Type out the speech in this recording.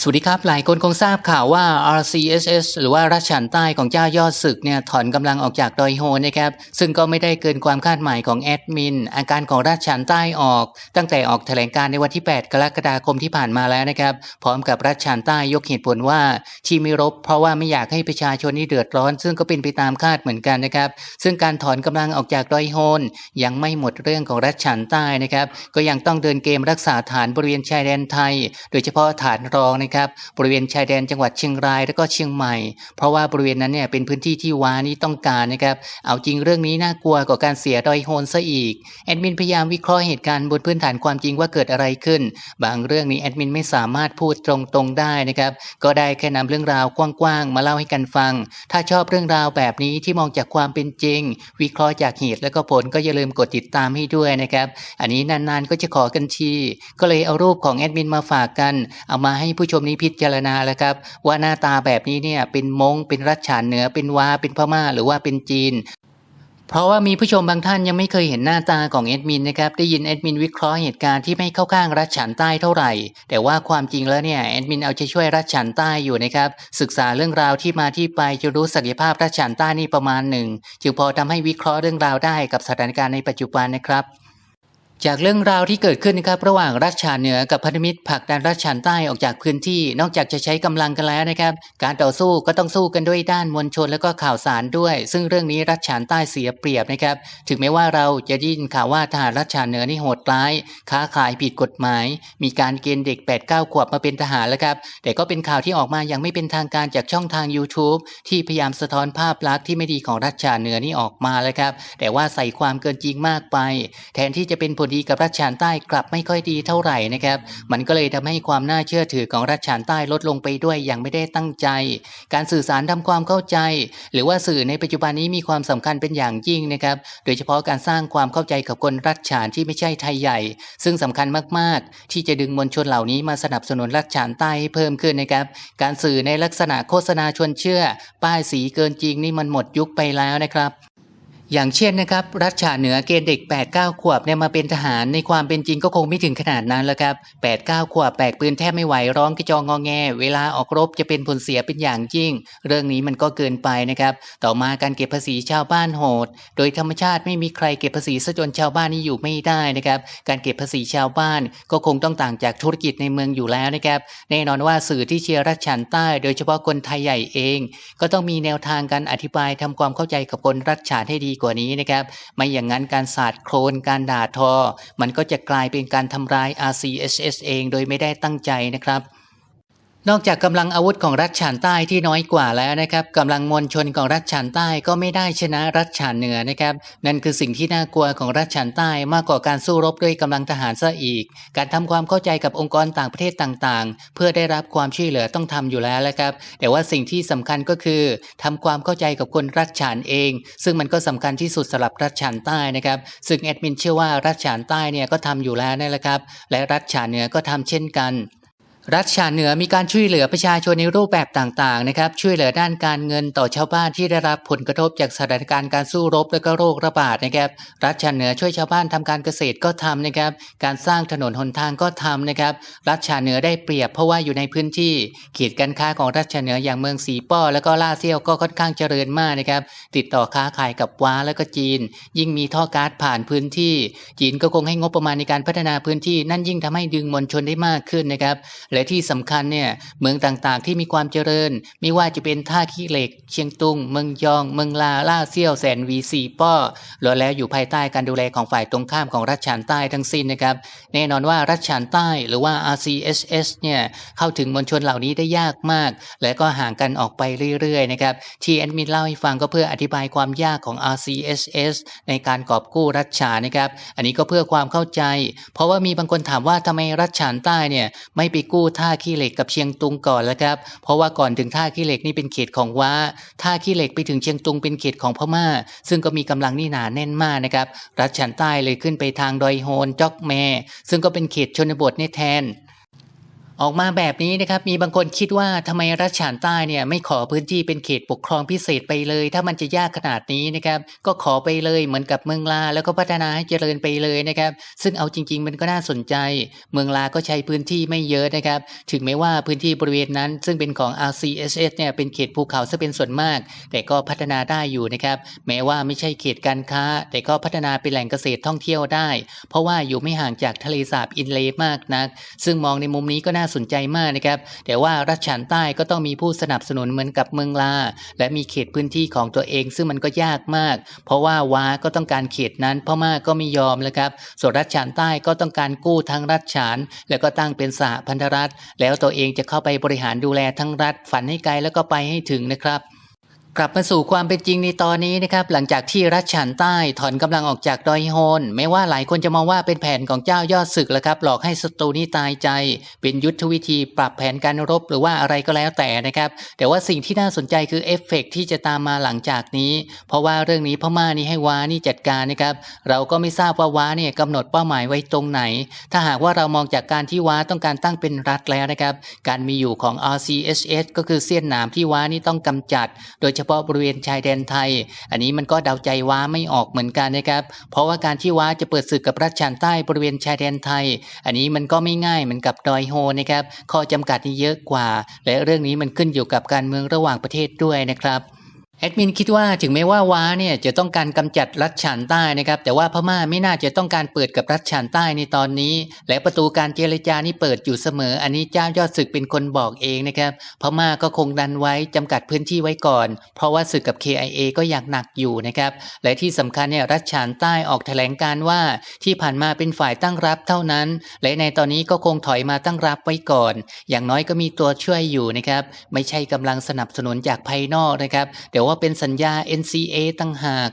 สวัสดีครับ หลายคนคงทราบข่าวว่า RCSS หรือว่ารัชฉานใต้ของเจ้ายอดศึกเนี่ยถอนกำลังออกจากดอยโฮนะครับ ซึ่งก็ไม่ได้เกินความคาดหมายของแอดมิน อาการของรัชฉานใต้ออก ตั้งแต่ออกแถลงการในวันที่ 8 กรกฎาคมที่ผ่านมาแล้วนะครับ พร้อมกับรัชฉานใต้ยกเหตุผลว่าที่ไม่รบ เพราะว่าไม่อยากให้ประชาชนนี่เดือดร้อน ซึ่งก็เป็นไปตามคาดเหมือนกันนะครับ ซึ่งการถอนกำลังออกจากดอยโฮนยังไม่หมดเรื่องของรัชฉานใต้นะครับ ก็ยังต้องเดินเกมรักษาฐานบริเวณชายแดนไทย โดยเฉพาะฐานรองนะครับบริเวณชายแดนจังหวัดเชียงรายและก็เชียงใหม่ เพราะว่าบริเวณนั้นเนี่ยเป็นพื้นที่ที่วานี้ต้องการนะครับเอาจริงเรื่องนี้น่ากลัวกว่าการเสียดอยโฮนซะอีกแอดมินพยายามวิเคราะห์เหตุการณ์บนพื้นฐานความจริงว่าเกิดอะไรขึ้น บางเรื่องนี้แอดมินไม่สามารถพูดตรงๆได้นะครับก็ได้แค่นำเรื่องราวกว้างๆมาเล่าให้กันฟัง ถ้าชอบเรื่องราวแบบนี้ที่มองจากความเป็นจริง วิเคราะห์จากเหตุและก็ผลก็อย่าลืมกดติดตามให้ด้วยนะครับ อันนี้นานๆก็จะขอกันที ก็เลยเอารูปของแอดมินมาฝากกัน เอามาให้ผู้ชมนี้พิจารณาแล้วครับ ว่าหน้าตาแบบนี้เนี่ยเป็นมงเป็นรัชฉานเหนือเป็นวาเป็นพม่า หรือว่าเป็นจีน เพราะว่ามีผู้ชมบางท่านยังไม่เคยเห็นหน้าตาของแอดมินนะครับได้ยินแอดมินวิเคราะห์เหตุการณ์ที่ไม่เข้าข้างรัชฉานใต้เท่าไหร่ แต่ว่าความจริงแล้วเนี่ยแอดมินเอาใจช่วยรัชฉานใต้อยู่นะครับศึกษาเรื่องราวที่มาที่ไปจะรู้ศักยภาพรัชฉานใต้นี่ประมาณหนึ่งจึงพอทำให้วิเคราะห์เรื่องราวได้กับสถานการณ์ในปัจจุบันนะครับ จากเรื่องราวที่เกิดขึ้นนะครับระหว่างรัชฉานเหนือกับพันธมิตรผลักดันรัชฉานใต้ออกจากพื้นที่ นอกจากจะใช้กำลังกันแล้วนะครับ การต่อสู้ก็ต้องสู้กันด้วยด้านมวลชนและก็ข่าวสารด้วย ซึ่งเรื่องนี้รัชฉานใต้เสียเปรียบนะครับ ถึงแม้ว่าเราจะได้ยินข่าวว่าทหารรัชฉานเหนือนี่โหดร้าย ค้าขายผิดกฎหมาย มีการเกณฑ์เด็ก8 9ขวบมาเป็นทหารแล้วครับ แต่ก็เป็นข่าวที่ออกมาอย่างไม่เป็นทางการจากช่องทาง YouTube ที่พยายามสะท้อนภาพลักษณ์ที่ไม่ดีของรัชฉานเหนือนี่ออกมาแล้วครับ แต่ว่าใส่ความเกินจริงมากไป แทนที่จะเป็นผลดีกับรัชฉานใต้กลับไม่ค่อยดีเท่าไหร่นะครับ มันก็เลยทำให้ความน่าเชื่อถือของรัชฉานใต้ลดลงไปด้วยอย่างไม่ได้ตั้งใจ การสื่อสารทำความเข้าใจ หรือว่าสื่อในปัจจุบันนี้มีความสำคัญเป็นอย่างยิ่งนะครับ โดยเฉพาะการสร้างความเข้าใจกับคนรัชฉานที่ไม่ใช่ไทยใหญ่ ซึ่งสำคัญมากๆ ที่จะดึงมวลชนเหล่านี้มาสนับสนุนรัชฉานใต้ให้เพิ่มขึ้นนะครับ การสื่อในลักษณะโฆษณาชวนเชื่อ ป้ายสีเกินจริงนี่มันหมดยุคไปแล้วนะครับ อย่างเช่นนะครับ รัชฉาเหนือเกณฑ์เด็ก 8 9 ขวบเนี่ยมาเป็นทหารในความเป็นจริงก็คงไม่ถึงขนาดนั้นแล้วครับ 8 9 ขวบแบกปืนแทบไม่ไหวร้องกระจองงอแง เวลาออกรบจะเป็นผลเสียเป็นอย่างยิ่ง เรื่องนี้มันก็เกินไปนะครับ ต่อมาการเก็บภาษีชาวบ้านโหด โดยธรรมชาติไม่มีใครเก็บภาษีซะจนชาวบ้านนี่อยู่ไม่ได้นะครับ การเก็บภาษีชาวบ้านก็คงต้องต่างจากธุรกิจในเมืองอยู่แล้วนะครับแน่นอนว่าสื่อที่เชียร์รัชฉานใต้ โดยเฉพาะคนไทยใหญ่เอง ก็ต้องมีแนวทางการอธิบายทำความเข้าใจกับคนรัชฉานให้ดีกว่านี้นะครับ ไม่อย่างนั้นการสาดโครนการด่าทอ มันก็จะกลายเป็นการทำร้าย RCSS เองโดยไม่ได้ตั้งใจนะครับ นอกจากกำลังอาวุธของรัฐฉานใต้ที่น้อยกว่าแล้วนะครับกำลังมวลชนของรัฐฉานใต้ก็ไม่ได้ชนะรัฐฉานเหนือนะครับ นั่นคือสิ่งที่น่ากลัวของรัฐฉานใต้มากกว่าการสู้รบด้วยกำลังทหารซะอีก การทำความเข้าใจกับองค์กรต่างประเทศต่างๆ เพื่อได้รับความช่วยเหลือต้องทำอยู่แล้วแหละครับ แต่ว่าสิ่งที่สำคัญก็คือทำความเข้าใจกับคนรัฐฉานเอง ซึ่งมันก็สำคัญที่สุดสำหรับรัฐฉานใต้นะครับซึ่งแอดมินเชื่อว่ารัฐฉานใต้เนี่ยก็ทำอยู่แล้วนั่นแหละครับและรัฐฉานเหนือก็ทำเช่นกัน รัฐฉาเหนือมีการช่วยเหลือประชาชนในรูปแบบต่างๆนะครับ ช่วยเหลือด้านการเงินต่อชาวบ้านที่ได้รับผลกระทบจากสถานการณ์การสู้รบและก็โรคระบาดนะครับ รัฐฉาเหนือช่วยชาวบ้านทำการเกษตรก็ทำนะครับ การสร้างถนนหนทางก็ทำนะครับ รัฐฉาเหนือได้เปรียบเพราะว่าอยู่ในพื้นที่เขตการค้าของรัฐฉาเหนืออย่างเมืองสีป้อ แล้วก็ล่าเซียวก็ค่อนข้างเจริญมากนะครับ ติดต่อค้าขายกับว้าแล้วก็จีน ยิ่งมีท่อก๊าซผ่านพื้นที่ จีนก็คงให้งบประมาณในการพัฒนาพื้นที่ นั่นยิ่งทำให้ดึงมวลชนได้มากขึ้นนะครับและที่สำคัญเนี่ยเมืองต่างๆ ที่มีความเจริญ ไม่ว่าจะเป็นท่าขี้เหล็ก เชียงตุง เมืองยอง เมืองลาล่าเซี่ยวแสนวีซีป้อล้วนแล้วอยู่ภายใต้การดูแลของฝ่ายตรงข้ามของรัฐฉานใต้ทั้งสิ้นนะครับ แน่นอนว่ารัฐฉานใต้หรือว่า RCSS เนี่ยเข้าถึงมวลชนเหล่านี้ได้ยากมาก และก็ห่างกันออกไปเรื่อยๆนะครับที่แอดมินเล่าให้ฟังก็เพื่ออธิบายความยากของ RCSS ในการกอบกู้รัฐฉานนะครับ อันนี้ก็เพื่อความเข้าใจ เพราะว่ามีบางคนถามว่าทำไมรัฐฉานใต้เนี่ยไม่ไปกู้ท่าขี้เหล็กกับเชียงตุงก่อนแล้วครับ เพราะว่าก่อนถึงท่าขี้เหล็กนี่เป็นเขตของว้าท่าขี้เหล็กไปถึงเชียงตุงเป็นเขตของพม่า ซึ่งก็มีกำลังนี่หนาแน่นมากนะครับรัฐฉันใต้เลยขึ้นไปทางดอยโฮนจอกแมซึ่งก็เป็นเขตชนบทนี่แทน ออกมาแบบนี้นะครับ มีบางคนคิดว่าทำไมรัชฉานใต้เนี่ยไม่ขอพื้นที่เป็นเขตปกครองพิเศษไปเลย ถ้ามันจะยากขนาดนี้นะครับ ก็ขอไปเลยเหมือนกับเมืองลาแล้วก็พัฒนาให้เจริญไปเลยนะครับ ซึ่งเอาจริง ๆ มันก็น่าสนใจ เมืองลาก็ใช้พื้นที่ไม่เยอะนะครับ ถึงแม้ว่าพื้นที่บริเวณนั้น ซึ่งเป็นของ RCSS เนี่ยเป็นเขตภูเขาซะเป็นส่วนมาก แต่ก็พัฒนาได้อยู่นะครับ แม้ว่าไม่ใช่เขตการค้า แต่ก็พัฒนาเป็นแหล่งเกษตรท่องเที่ยวได้ เพราะว่าอยู่ไม่ห่างจากทะเลสาบอินเลมากนัก ซึ่งมองในมุมนี้ก็น่าสนใจมากนะครับ แต่ว่ารัชฉานใต้ก็ต้องมีผู้สนับสนุนเหมือนกับเมืองลา และมีเขตพื้นที่ของตัวเอง ซึ่งมันก็ยากมาก เพราะว่าว้าก็ต้องการเขตนั้นพม่าก็ไม่ยอมแลยครับ ส่วนรัชฉานใต้ก็ต้องการกู้ทั้งรัชฉาน แล้วก็ตั้งเป็นสหพันธรัฐ แล้วตัวเองจะเข้าไปบริหารดูแลทั้งรัฐฝันให้ไกลแล้วก็ไปให้ถึงนะครับ กลับมาสู่ความเป็นจริงในตอนนี้นะครับ หลังจากที่รัชฉานใต้ถอนกำลังออกจากดอยโฮนแม้ว่าหลายคนจะมองว่าเป็นแผนของเจ้ายอดศึกแล้วครับ หลอกให้ศัตรูนี่ตายใจ เป็นยุทธวิธีปรับแผนการรบหรือว่าอะไรก็แล้วแต่นะครับ แต่ว่าสิ่งที่น่าสนใจคือเอฟเฟกต์ที่จะตามมาหลังจากนี้ เพราะว่าเรื่องนี้พม่านี่ให้ว้านี่จัดการนะครับ เราก็ไม่ทราบว่าว้าเนี่ยกำหนดเป้าหมายไว้ตรงไหน ถ้าหากว่าเรามองจากการที่ว้าต้องการตั้งเป็นรัฐแล้วนะครับ การมีอยู่ของ RCHS ก็คือเสี้ยนหนามที่ว้านี่ต้องกำจัด โดยเฉพาะบริเวณชายแดนไทย อันนี้มันก็เดาใจว้าไม่ออกเหมือนกันนะครับ เพราะว่าการที่ว้าจะเปิดศึกกับรัชชานใต้บริเวณชายแดนไทย อันนี้มันก็ไม่ง่ายเหมือนกับดอยโฮนะครับ ข้อจำกัดนี่เยอะกว่า และเรื่องนี้มันขึ้นอยู่กับการเมืองระหว่างประเทศด้วยนะครับ แอดมินคิดว่าถึงแม้ว่าว้าเนี่ยจะต้องการกำจัดรัฐฉานใต้นะครับ แต่ว่าพม่าไม่น่าจะต้องการเปิดกับรัฐฉานใต้ในตอนนี้ และประตูการเจรจานี่เปิดอยู่เสมอ อันนี้เจ้ายอดศึกเป็นคนบอกเองนะครับ พม่าก็คงดันไว้จำกัดพื้นที่ไว้ก่อน เพราะว่าศึกกับ KIA ก็อยากหนักอยู่นะครับ และที่สำคัญเนี่ยรัฐฉานใต้ออกแถลงการว่าที่ผ่านมาเป็นฝ่ายตั้งรับเท่านั้น และในตอนนี้ก็คงถอยมาตั้งรับไว้ก่อน อย่างน้อยก็มีตัวช่วยอยู่นะครับ ไม่ใช่กำลังสนับสนุนจากภายนอกนะครับแต่ว่าเป็นสัญญา NCA ตั้งหาก